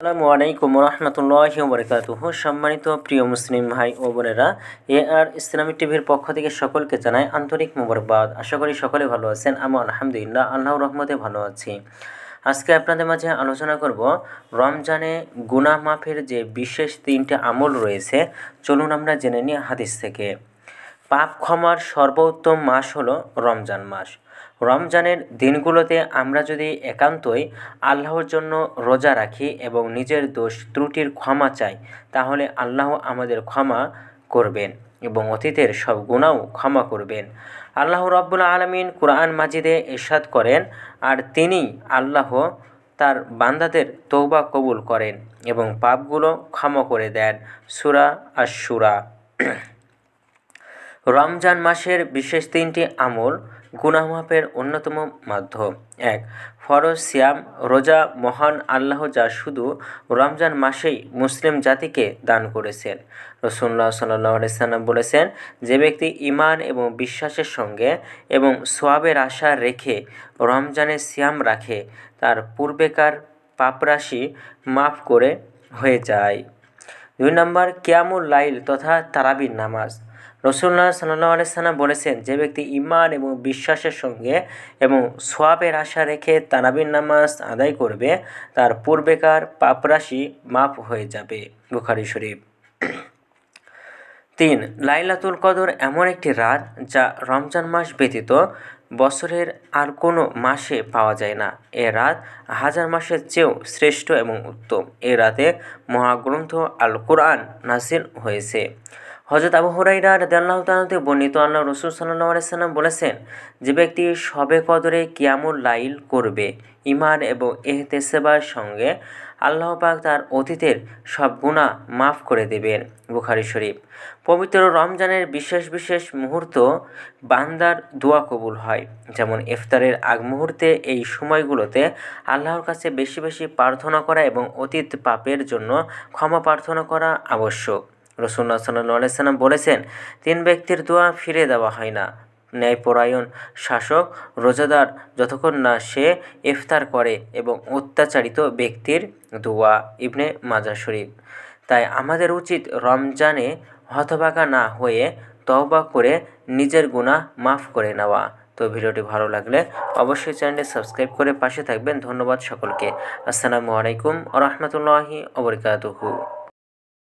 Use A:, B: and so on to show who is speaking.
A: আসসালামু আলাইকুম রহমতুল্লাহি বরকাতুহ সম্মানিত প্রিয় মুসলিম ভাই ও বোনেরা, এ আর ইসলামিক টিভির পক্ষ থেকে সকলকে জানাই আন্তরিক মোবারকবাদ। আশা করি সকলে ভালো আছেন আমি আলহামদুলিল্লাহ আল্লাহ রহমতে ভালো আছি। আজকে আপনাদের মাঝে আলোচনা করব রমজানে গুনা মাফের যে বিশেষ তিনটে আমল রয়েছে, চলুন আমরা জেনে নিই হাদিস থেকে। পাপ ক্ষমার সর্বোত্তম মাস হলো রমজান মাস। রমজানের দিনগুলোতে আমরা যদি একান্তই আল্লাহর জন্য রোজা রাখি এবং নিজের দোষ ত্রুটির ক্ষমা চাই, তাহলে আল্লাহ আমাদের ক্ষমা করবেন এবং অতীতের সব গুণাও ক্ষমা করবেন। আল্লাহ রব্বুল আলমিন কোরআন মাজিদে এরশাদ করেন, আর তিনি আল্লাহ তার বান্দাদের তৌবা কবুল করেন এবং পাপগুলো ক্ষমা করে দেন। সুরা আর সুরা রমজান মাসের বিশেষ তিনটি আমল গুনাহ মাফের অন্যতম মাধ্যম। এক, ফরজ সিয়াম, রোজা মহান আল্লাহ যা শুধু রমজান মাসেই মুসলিম জাতিকে দান করেছেন। রসুল্লাহ সাল্লাহ সাল্লাম বলেছেন, যে ব্যক্তি ইমান এবং বিশ্বাসের সঙ্গে এবং সোয়াবের আশা রেখে রমজানের সিয়াম রাখে, তার পূর্বেকার পাপরাশি মাফ করে হয়ে যায়। দুই নম্বর, কিয়ামুল লাইল তথা তারাবির নামাজ। রসুল্লাহ সাল্লাহ আলাইসাল্লাম বলেছেন, যে ব্যক্তি ইমান এবং বিশ্বাসের সঙ্গে এবং সোয়াবের আশা রেখে তানাবির নামাজ আদায় করবে, তার পূর্বেকার পাপরাশি মাপ হয়ে যাবে। বুখারি শরীফ। তিন, লাইলাতুল কদর এমন একটি রাত যা রমজান মাস ব্যতীত বছরের আর কোনো মাসে পাওয়া যায় না। এ রাত হাজার মাসের চেয়েও শ্রেষ্ঠ এবং উত্তম। এ রাতে মহাগ্রন্থ আল কোরআন নাসিল হয়েছে। হজরত আবু হুরাইরা রাদিয়াল্লাহু তাআলাতে বর্ণিত আল্লাহ রসুল সাল্লাল্লাহু আলাইহি সাল্লাম বলেছেন, যে ব্যক্তি সবে কদরে কিয়ামুল লাইল করবে ইমান এবং এহতেসেবার সঙ্গে আল্লাহ পাক তার অতীতের সব গুণা মাফ করে দেবেন। বুখারি শরীফ। পবিত্র রমজানের বিশেষ বিশেষ মুহূর্ত বান্দার দোয়া কবুল হয়। যেমন ইফতারের আগ মুহূর্তে এই সময়গুলোতে আল্লাহর কাছে বেশি বেশি প্রার্থনা করা এবং অতীত পাপের জন্য ক্ষমা প্রার্থনা করা আবশ্যক। রসুল্লাহ সাল্লাহ সাল্লাম বলেছেন, তিন ব্যক্তির দোয়া ফিরে দেওয়া হয় না। ন্যায়পরায়ণ শাসক, রোজাদার যতক্ষণ না সে ইফতার করে এবং অত্যাচারিত ব্যক্তির দোয়া, ইবনে মাজা শরীফ। তাই আমাদের উচিত রমজানে হতবাগা না হয়ে তওবা করে নিজের গুণা মাফ করে নেওয়া। তো ভিডিওটি ভালো লাগলে অবশ্যই চ্যানেলটি সাবস্ক্রাইব করে পাশে থাকবেন। ধন্যবাদ সকলকে। আসসালামু আলাইকুম রহমতুল্লাহি ওবরকাতুহু